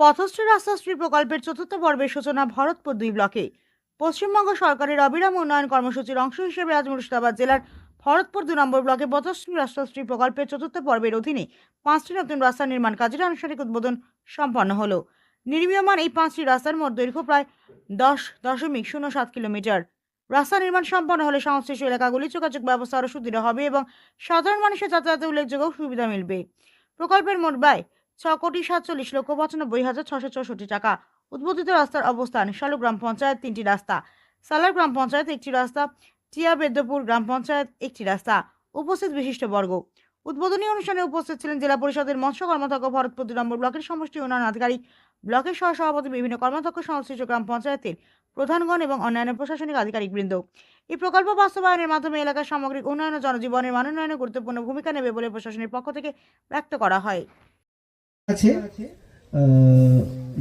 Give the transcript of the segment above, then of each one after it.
পথশ্রী রাস্তাশ্রী প্রকল্পের চতুর্থ পর্বের সূচনা ভরতপুর দুই ব্লকে। পশ্চিমবঙ্গ সরকারের অবিরাম উন্নয়ন কর্মসূচির অংশ হিসেবে আজ মুর্শিদাবাদ জেলার ভরতপুর দু নম্বর ব্লকে পথশ্রী রাস্তাশ্রী প্রকল্পের চতুর্থ পর্বের অধীনে পাঁচটি নতুন রাস্তা নির্মাণ কাজের আনুষ্ঠানিক উদ্বোধন সম্পন্ন হলো। নির্মীয়মান এই পাঁচটি রাস্তার মোট দৈর্ঘ্য প্রায় দশ দশমিক শূন্য সাত কিলোমিটার। রাস্তা নির্মাণ সম্পন্ন হলে সংশ্লিষ্ট এলাকাগুলি যোগাযোগ ব্যবস্থা আরও সুদৃঢ় হবে এবং সাধারণ মানুষের যাতায়াতে উল্লেখযোগ্য সুবিধা মিলবে। প্রকল্পের মোট ব্যয় ছ কোটি সাতচল্লিশ লক্ষ পঁচানব্বই হাজার ছশো চৌষট্টি টাকা। উদ্বোধিত রাস্তার অবস্থান, শালু গ্রাম পঞ্চায়েত তিনটি রাস্তা। সালার গ্রাম পঞ্চায়েত একটি রাস্তা, টিয়া বেদ্যপুর গ্রাম পঞ্চায়েত একটি রাস্তা। উপস্থিত বিশিষ্ট বর্গ। উদ্বোধনী অনুষ্ঠানে উপস্থিত ছিলেন জেলা পরিষদের মৎস্য কর্মধ্যক্ষ ভরতপুর দুই নম্বর ব্লকের সমষ্টি উন্নয়ন আধিকারিক। ব্লকের সহসভাপতি বিভিন্ন কর্মধ্যক্ষ সংশ্লিষ্ট গ্রাম পঞ্চায়েতের প্রধানগণ এবং অন্যান্য প্রশাসনিক আধিকারিকবৃন্দ। এই প্রকল্প বাস্তবায়নের মাধ্যমে এলাকার সামগ্রিক উন্নয়ন ও জনজীবনের মানোন্নয়নে গুরুত্বপূর্ণ ভূমিকা নেবে বলে প্রশাসনের পক্ষ থেকে ব্যক্ত করা হয়। আছে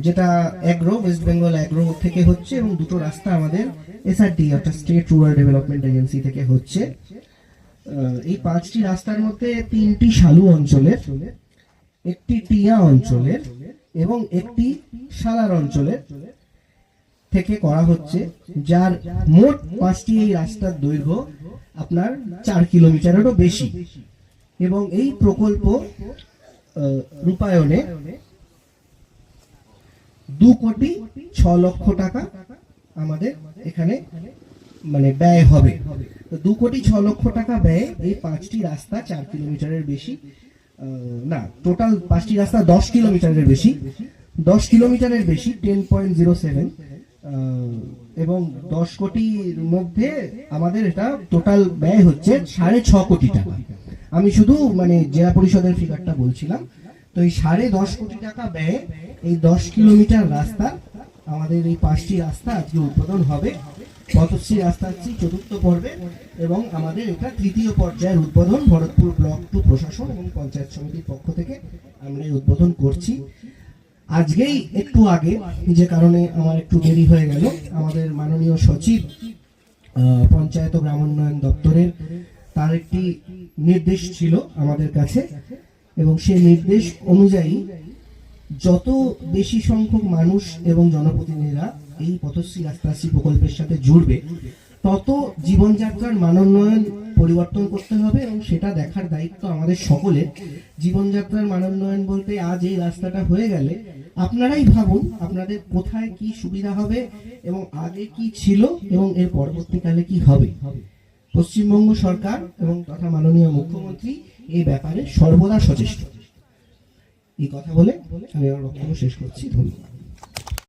যেটা অ্যাগ্রো ওয়েস্ট বেঙ্গল অ্যাগ্রো থেকে হচ্ছে এবং দুটো রাস্তা আমাদের এসআরডি অর্থাৎ স্টেট রুরাল ডেভেলপমেন্ট এজেন্সি থেকে হচ্ছে। এই পাঁচটি রাস্তার মধ্যে তিনটি শালু অঞ্চলের, একটি টিয়া অঞ্চলের এবং একটি সালার অঞ্চলের থেকে করা হচ্ছে, যার মোট পাঁচটি এই রাস্তার দৈর্ঘ্য আপনার চার কিলোমিটারেরও বেশি। এবং এই প্রকল্প আহ, রূপায়ণে দু কোটি ছ লক্ষ টাকা আমাদের এখানে মানে ব্যয় হবে। দু কোটি ছ লক্ষ টাকা ব্যয়ে এই পাঁচটি রাস্তা চার কিলোমিটারের বেশি না টোটাল পাঁচটি রাস্তা দশ কিলোমিটারের বেশি দশ কিলোমিটারের বেশি টেন পয়েন্ট জিরো সেভেন এবং দশ কোটির মধ্যে আমাদের এটা টোটাল ব্যয় হচ্ছে সাড়ে ছ কোটি টাকা। আমি শুধু মানে জেলা পরিষদের ফিগারটা বলছিলাম। তো এই সাড়ে দশ কোটি টাকা ব্যয়ে এই দশ কিলোমিটার রাস্তা, আমাদের এই পাঁচটি রাস্তা আজকে উদ্বোধন হবে। পথশ্রী রাস্তা হচ্ছে চতুর্থ পর্বে এবং আমাদের এটা তৃতীয় পর্যায়ের উদ্বোধন ভরতপুর ব্লক টু প্রশাসন এবং পঞ্চায়েত সমিতির পক্ষ থেকে আমরা এই উদ্বোধন করছি। আজকেই একটু আগে, যে কারণে আমার একটু দেরি হয়ে গেল, আমাদের মাননীয় সচিব পঞ্চায়েত ও গ্রামোন্নয়ন দপ্তরের তার একটি নির্দেশ ছিল আমাদের কাছে, এবং সেই নির্দেশ অনুযায়ী যত বেশি সংখ্যক মানুষ এবং জনপ্রতিনিধিরা এই পথশ্রী রাস্তাশ্রী প্রকল্পের সাথে জুড়বে, তত জীবনযাত্রার মানোন্নয়ন পরিবর্তন করতে হবে, এবং সেটা দেখার দায়িত্ব আমাদের সকলের। জীবনযাত্রার মানোন্নয়ন বলতে আজ এই রাস্তাটা হয়ে গেলে আপনারাই ভাবুন আপনাদের কোথায় কি সুবিধা হবে, এবং আগে কি ছিল, এবং এর পরবর্তীকালে কি হবে। পশ্চিমবঙ্গ সরকার এবং তথা মাননীয় মুখ্যমন্ত্রী এই ব্যাপারে সর্বদা সচেষ্ট। এই কথা বলে আমি আমার বক্তব্য শেষ করছি। ধন্যবাদ।